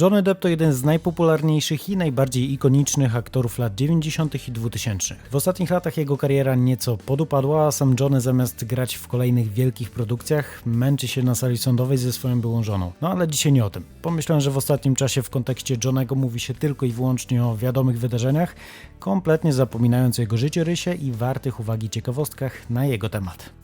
Johnny Depp to jeden z najpopularniejszych i najbardziej ikonicznych aktorów lat 90. i 2000. W ostatnich latach jego kariera nieco podupadła, a sam Johnny zamiast grać w kolejnych wielkich produkcjach, męczy się na sali sądowej ze swoją byłą żoną. No ale dzisiaj nie o tym. Pomyślałem, że w ostatnim czasie w kontekście Johnego mówi się tylko i wyłącznie o wiadomych wydarzeniach, kompletnie zapominając o jego życiorysie i wartych uwagi ciekawostkach na jego temat.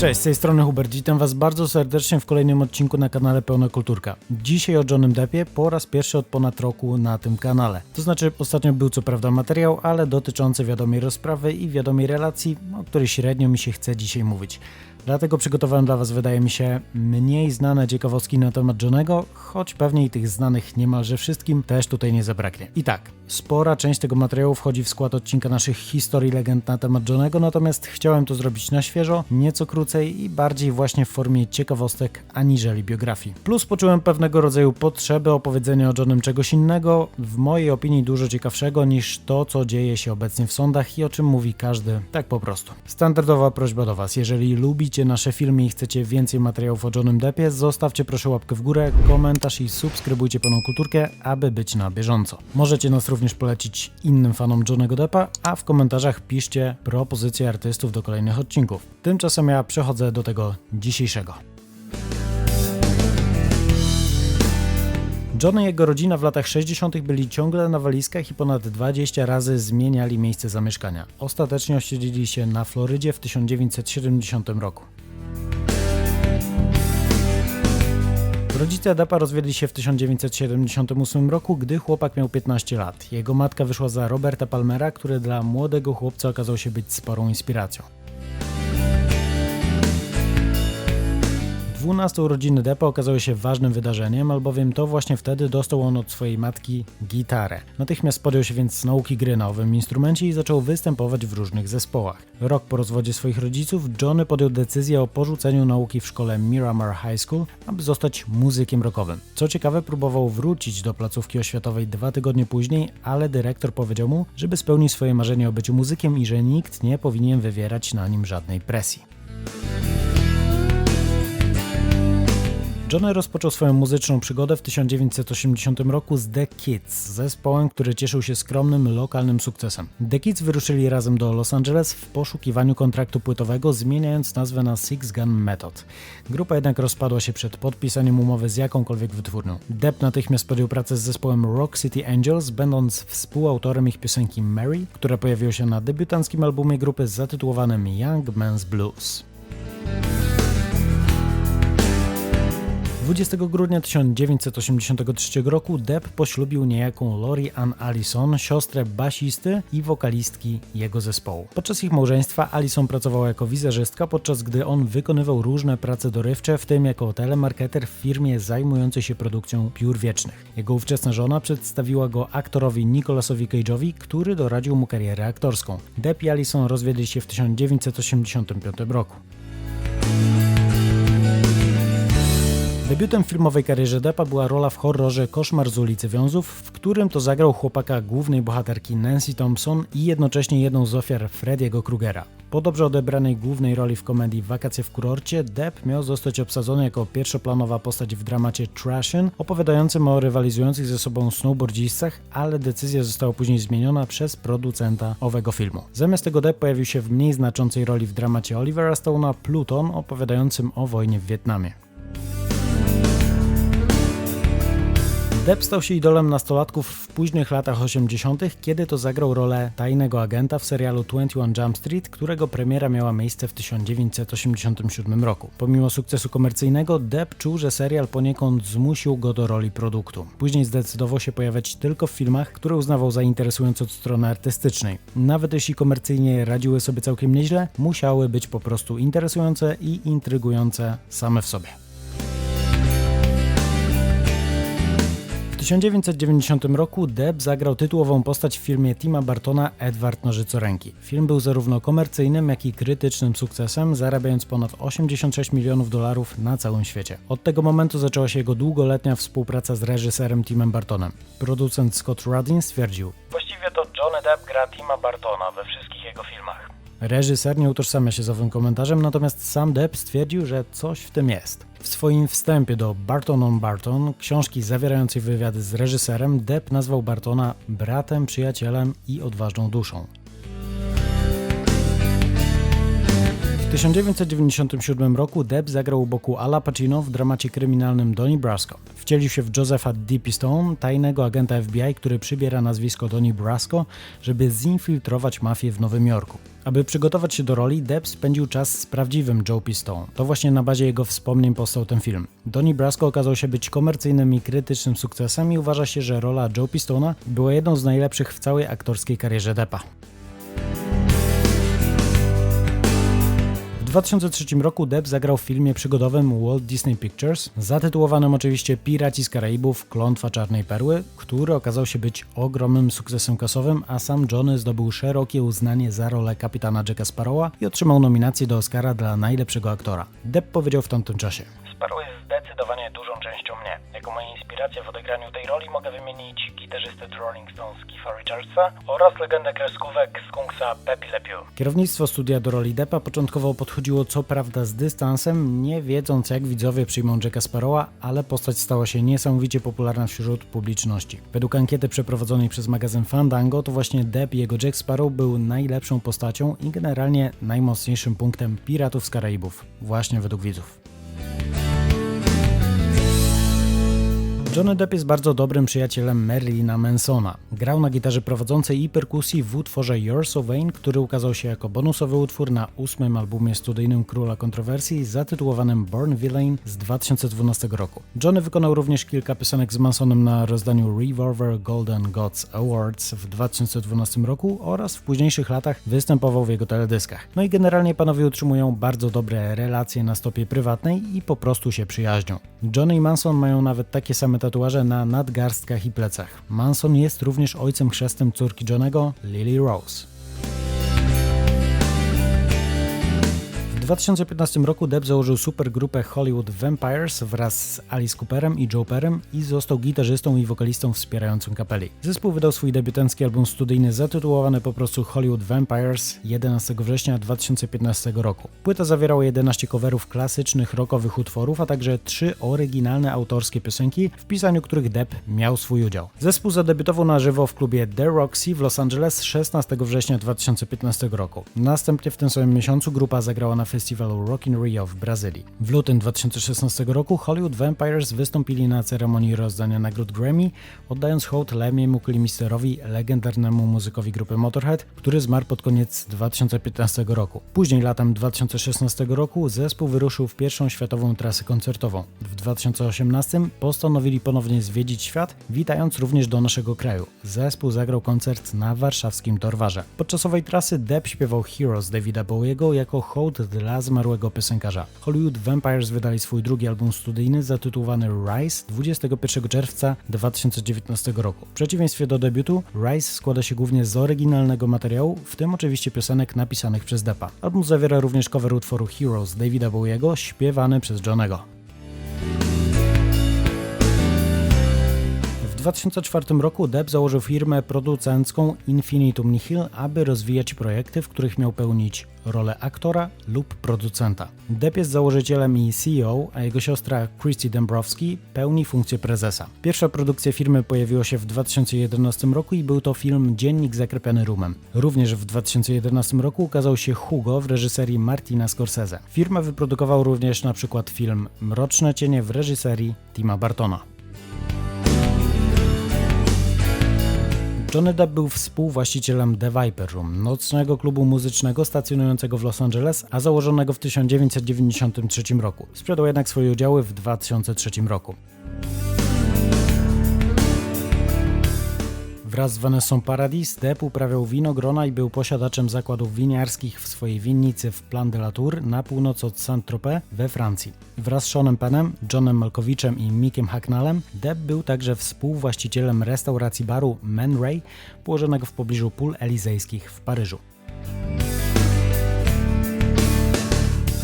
Cześć, z tej strony Hubert, witam Was bardzo serdecznie w kolejnym odcinku na kanale Pełna Kulturka. Dzisiaj o Johnem Deppie po raz pierwszy od ponad roku na tym kanale. To znaczy, ostatnio był co prawda materiał, ale dotyczący wiadomej rozprawy i wiadomej relacji, o której średnio mi się chce dzisiaj mówić. Dlatego przygotowałem dla Was, wydaje mi się, mniej znane ciekawostki na temat Johnego, choć pewnie i tych znanych niemalże wszystkim też tutaj nie zabraknie. I tak, spora część tego materiału wchodzi w skład odcinka naszych historii legend na temat Johnego, natomiast chciałem to zrobić na świeżo, nieco krócej i bardziej właśnie w formie ciekawostek aniżeli biografii. Plus poczułem pewnego rodzaju potrzebę opowiedzenia o Johnem czegoś innego, w mojej opinii dużo ciekawszego niż to, co dzieje się obecnie w sądach i o czym mówi każdy, tak po prostu. Standardowa prośba do Was, jeżeli lubicie nasze filmy i chcecie więcej materiałów o Johnem Deppie, zostawcie proszę łapkę w górę, komentarz i subskrybujcie Pełną Kulturkę, aby być na bieżąco. Możecie nas również polecić innym fanom Johnego Deppa, a w komentarzach piszcie propozycje artystów do kolejnych odcinków. Tymczasem ja przechodzę do tego dzisiejszego. John i jego rodzina w latach 60. byli ciągle na walizkach i ponad 20 razy zmieniali miejsce zamieszkania. Ostatecznie osiedlili się na Florydzie w 1970 roku. Rodzice Deppa rozwiedli się w 1978 roku, gdy chłopak miał 15 lat. Jego matka wyszła za Roberta Palmera, który dla młodego chłopca okazał się być sporą inspiracją. 12 urodziny Deppa okazały się ważnym wydarzeniem, albowiem to właśnie wtedy dostał on od swojej matki gitarę. Natychmiast podjął się więc nauki gry na owym instrumencie i zaczął występować w różnych zespołach. Rok po rozwodzie swoich rodziców, Johnny podjął decyzję o porzuceniu nauki w szkole Miramar High School, aby zostać muzykiem rockowym. Co ciekawe, próbował wrócić do placówki oświatowej dwa tygodnie później, ale dyrektor powiedział mu, żeby spełnił swoje marzenie o byciu muzykiem i że nikt nie powinien wywierać na nim żadnej presji. Johnny rozpoczął swoją muzyczną przygodę w 1980 roku z The Kids, zespołem, który cieszył się skromnym, lokalnym sukcesem. The Kids wyruszyli razem do Los Angeles w poszukiwaniu kontraktu płytowego, zmieniając nazwę na Six Gun Method. Grupa jednak rozpadła się przed podpisaniem umowy z jakąkolwiek wytwórnią. Depp natychmiast podjął pracę z zespołem Rock City Angels, będąc współautorem ich piosenki Mary, która pojawiła się na debiutanckim albumie grupy zatytułowanym Young Man's Blues. 20 grudnia 1983 roku Depp poślubił niejaką Lori Ann Allison, siostrę basisty i wokalistki jego zespołu. Podczas ich małżeństwa Allison pracowała jako wizerzystka, podczas gdy on wykonywał różne prace dorywcze, w tym jako telemarketer w firmie zajmującej się produkcją piór wiecznych. Jego ówczesna żona przedstawiła go aktorowi Nicolasowi Cage'owi, który doradził mu karierę aktorską. Depp i Allison rozwiedli się w 1985 roku. Debiutem w filmowej karierze Deppa była rola w horrorze Koszmar z ulicy Wiązów, w którym to zagrał chłopaka głównej bohaterki Nancy Thompson i jednocześnie jedną z ofiar Frediego Krugera. Po dobrze odebranej głównej roli w komedii Wakacje w kurorcie, Depp miał zostać obsadzony jako pierwszoplanowa postać w dramacie Trashin, opowiadającym o rywalizujących ze sobą snowboardzistach, ale decyzja została później zmieniona przez producenta owego filmu. Zamiast tego Depp pojawił się w mniej znaczącej roli w dramacie Olivera Stone'a Pluton, opowiadającym o wojnie w Wietnamie. Depp stał się idolem nastolatków w późnych latach 80., kiedy to zagrał rolę tajnego agenta w serialu 21 Jump Street, którego premiera miała miejsce w 1987 roku. Pomimo sukcesu komercyjnego, Depp czuł, że serial poniekąd zmusił go do roli produktu. Później zdecydował się pojawiać tylko w filmach, które uznawał za interesujące od strony artystycznej. Nawet jeśli komercyjnie radziły sobie całkiem nieźle, musiały być po prostu interesujące i intrygujące same w sobie. 1990 roku Depp zagrał tytułową postać w filmie Tima Bartona Edward Nożycoręki. Film był zarówno komercyjnym, jak i krytycznym sukcesem, zarabiając ponad 86 milionów dolarów na całym świecie. Od tego momentu zaczęła się jego długoletnia współpraca z reżyserem Timem Bartonem. Producent Scott Rudin stwierdził: Właściwie to Johnny Depp gra Tima Bartona we wszystkich jego filmach. Reżyser nie utożsamia się z owym komentarzem, natomiast sam Depp stwierdził, że coś w tym jest. W swoim wstępie do Barton on Barton, książki zawierającej wywiady z reżyserem, Depp nazwał Bartona bratem, przyjacielem i odważną duszą. W 1997 roku Depp zagrał u boku Ala Pacino w dramacie kryminalnym Donnie Brasco. Wcielił się w Josepha. Stone, tajnego agenta FBI, który przybiera nazwisko Donnie Brasco, żeby zinfiltrować mafię w Nowym Jorku. Aby przygotować się do roli, Depp spędził czas z prawdziwym Joe P. Stone. To właśnie na bazie jego wspomnień powstał ten film. Donnie Brasco okazał się być komercyjnym i krytycznym sukcesem i uważa się, że rola Joe P. Stone'a była jedną z najlepszych w całej aktorskiej karierze Deppa. 2003 roku Depp zagrał w filmie przygodowym Walt Disney Pictures, zatytułowanym oczywiście Piraci z Karaibów Klątwa Czarnej Perły, który okazał się być ogromnym sukcesem kasowym, a sam Johnny zdobył szerokie uznanie za rolę kapitana Jacka Sparrowa i otrzymał nominację do Oscara dla najlepszego aktora. Depp powiedział w tamtym czasie. Częścią mnie. Jako moje inspiracje w odegraniu tej roli mogę wymienić gitarzystę Rolling Stones Keitha Richardsa oraz legendę kreskówek Skunksa Pepe Le Pew. Kierownictwo studia do roli Deppa początkowo podchodziło co prawda z dystansem, nie wiedząc jak widzowie przyjmą Jacka Sparrowa, ale postać stała się niesamowicie popularna wśród publiczności. Według ankiety przeprowadzonej przez magazyn Fandango, to właśnie Depp i jego Jack Sparrow był najlepszą postacią i generalnie najmocniejszym punktem Piratów z Karaibów, właśnie według widzów. Johnny Depp jest bardzo dobrym przyjacielem Marilina Mansona. Grał na gitarze prowadzącej i perkusji w utworze You're So Vain, który ukazał się jako bonusowy utwór na ósmym albumie studyjnym Króla Kontrowersji zatytułowanym Born Villain z 2012 roku. Johnny wykonał również kilka piosenek z Mansonem na rozdaniu Revolver Golden Gods Awards w 2012 roku oraz w późniejszych latach występował w jego teledyskach. No i generalnie panowie utrzymują bardzo dobre relacje na stopie prywatnej i po prostu się przyjaźnią. Johnny i Manson mają nawet takie same tatuaże na nadgarstkach i plecach. Manson jest również ojcem chrzestnym córki Johnego, Lily Rose. 2015 roku Depp założył supergrupę Hollywood Vampires wraz z Alice Cooperem i Joe Perem i został gitarzystą i wokalistą wspierającym kapeli. Zespół wydał swój debiutancki album studyjny zatytułowany po prostu Hollywood Vampires 11 września 2015 roku. Płyta zawierała 11 coverów klasycznych rockowych utworów, a także trzy oryginalne autorskie piosenki, w pisaniu których Depp miał swój udział. Zespół zadebiutował na żywo w klubie The Roxy w Los Angeles 16 września 2015 roku. Następnie w tym samym miesiącu grupa zagrała na festiwalu Rock in Rio w Brazylii. W lutym 2016 roku Hollywood Vampires wystąpili na ceremonii rozdania nagród Grammy, oddając hołd Lemiemu Kilmisterowi, legendarnemu muzykowi grupy Motorhead, który zmarł pod koniec 2015 roku. Później latem 2016 roku zespół wyruszył w pierwszą światową trasę koncertową. W 2018 postanowili ponownie zwiedzić świat, witając również do naszego kraju. Zespół zagrał koncert na warszawskim Torwarze. Podczas owej trasy Depp śpiewał Heroes Davida Bowiego jako hołd dla zmarłego piosenkarza. Hollywood Vampires wydali swój drugi album studyjny zatytułowany Rise 21 czerwca 2019 roku. W przeciwieństwie do debiutu, Rise składa się głównie z oryginalnego materiału, w tym oczywiście piosenek napisanych przez Deppa. Album zawiera również cover utworu Heroes Davida Bowiego śpiewany przez Johnego. 2004 roku Depp założył firmę producencką Infinitum Nihil, aby rozwijać projekty, w których miał pełnić rolę aktora lub producenta. Depp jest założycielem i CEO, a jego siostra Christy Dembrowski pełni funkcję prezesa. Pierwsza produkcja firmy pojawiła się w 2011 roku i był to film Dziennik zakrepiony rumem. Również w 2011 roku ukazał się Hugo w reżyserii Martina Scorsese. Firma wyprodukowała również na przykład film Mroczne cienie w reżyserii Tima Bartona. Johnny Depp był współwłaścicielem The Viper Room, nocnego klubu muzycznego stacjonującego w Los Angeles, a założonego w 1993 roku. Sprzedał jednak swoje udziały w 2003 roku. Wraz z Vanessą Paradis Depp uprawiał winogrona i był posiadaczem zakładów winiarskich w swojej winnicy w Plan de la Tour na północ od Saint-Tropez we Francji. Wraz z Seanem Pennem, Johnem Malkowiczem i Mickiem Hacknallem Depp był także współwłaścicielem restauracji baru Man Ray położonego w pobliżu pól elizejskich w Paryżu.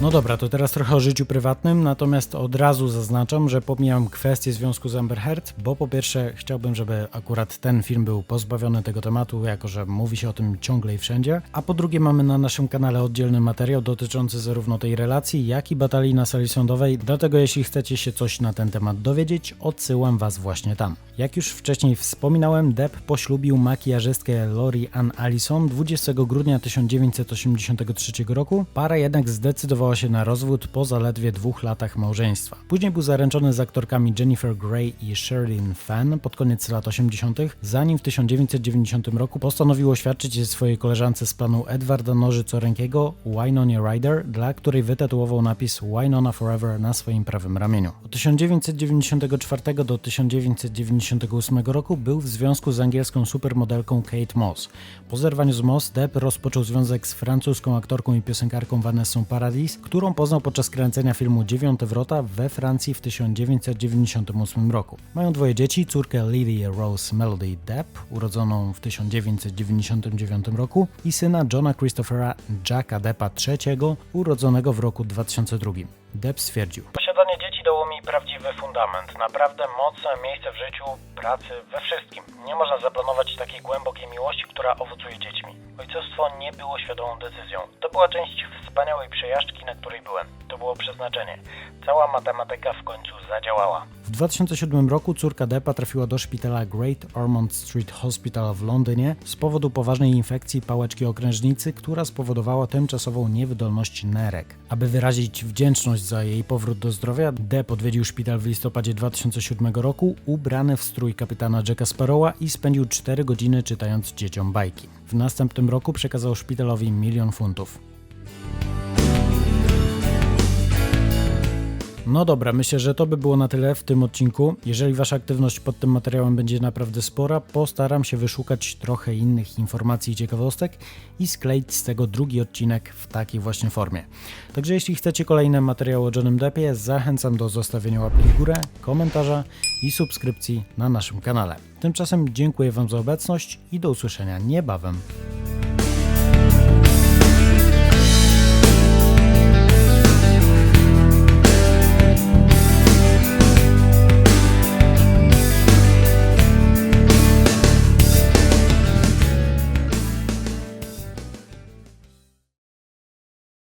No dobra, to teraz trochę o życiu prywatnym, natomiast od razu zaznaczam, że pomijam kwestię związku z Amber Heard, bo po pierwsze chciałbym, żeby akurat ten film był pozbawiony tego tematu, jako że mówi się o tym ciągle i wszędzie, a po drugie mamy na naszym kanale oddzielny materiał dotyczący zarówno tej relacji, jak i batalii na sali sądowej, dlatego jeśli chcecie się coś na ten temat dowiedzieć, odsyłam Was właśnie tam. Jak już wcześniej wspominałem, Depp poślubił makijażystkę Lori Ann Allison 20 grudnia 1983 roku. Para jednak zdecydowała się na rozwód po zaledwie dwóch latach małżeństwa. Później był zaręczony z aktorkami Jennifer Grey i Sherilyn Fenn pod koniec lat 80., zanim w 1990 roku postanowił oświadczyć się swojej koleżance z planu Edwarda Nożycorękiego, Wynonie Ryder, dla której wytatuował napis Wynonna Forever na swoim prawym ramieniu. Od 1994 do 1998 roku był w związku z angielską supermodelką Kate Moss. Po zerwaniu z Moss, Depp rozpoczął związek z francuską aktorką i piosenkarką Vanessą Paradis, którą poznał podczas kręcenia filmu Dziewiąte Wrota we Francji w 1998 roku. Mają dwoje dzieci, córkę Lily Rose Melody Depp, urodzoną w 1999 roku i syna Johna Christophera Jacka Deppa III, urodzonego w roku 2002. Depp stwierdził, Posiadanie dzieci dało mi prawdziwy fundament. Naprawdę mocne miejsce w życiu, pracy, we wszystkim. Nie można zaplanować takiej głębokiej miłości, która owocuje dziećmi. Ojcostwo nie było świadomą decyzją. To była część wspaniałej przejażdżki, na której byłem. To było przeznaczenie. Cała matematyka w końcu zadziałała. W 2007 roku córka Deppa trafiła do szpitala Great Ormond Street Hospital w Londynie z powodu poważnej infekcji pałeczki okrężnicy, która spowodowała tymczasową niewydolność nerek. Aby wyrazić wdzięczność za jej powrót do zdrowia, Depp odwiedził szpital w listopadzie 2007 roku ubrany w strój kapitana Jacka Sparrowa i spędził 4 godziny czytając dzieciom bajki. W następnym roku przekazał szpitalowi milion funtów. No dobra, myślę, że to by było na tyle w tym odcinku. Jeżeli Wasza aktywność pod tym materiałem będzie naprawdę spora, postaram się wyszukać trochę innych informacji i ciekawostek i skleić z tego drugi odcinek w takiej właśnie formie. Także jeśli chcecie kolejne materiały o Johnem Deppie, zachęcam do zostawienia łapki w górę, komentarza i subskrypcji na naszym kanale. Tymczasem dziękuję Wam za obecność i do usłyszenia niebawem.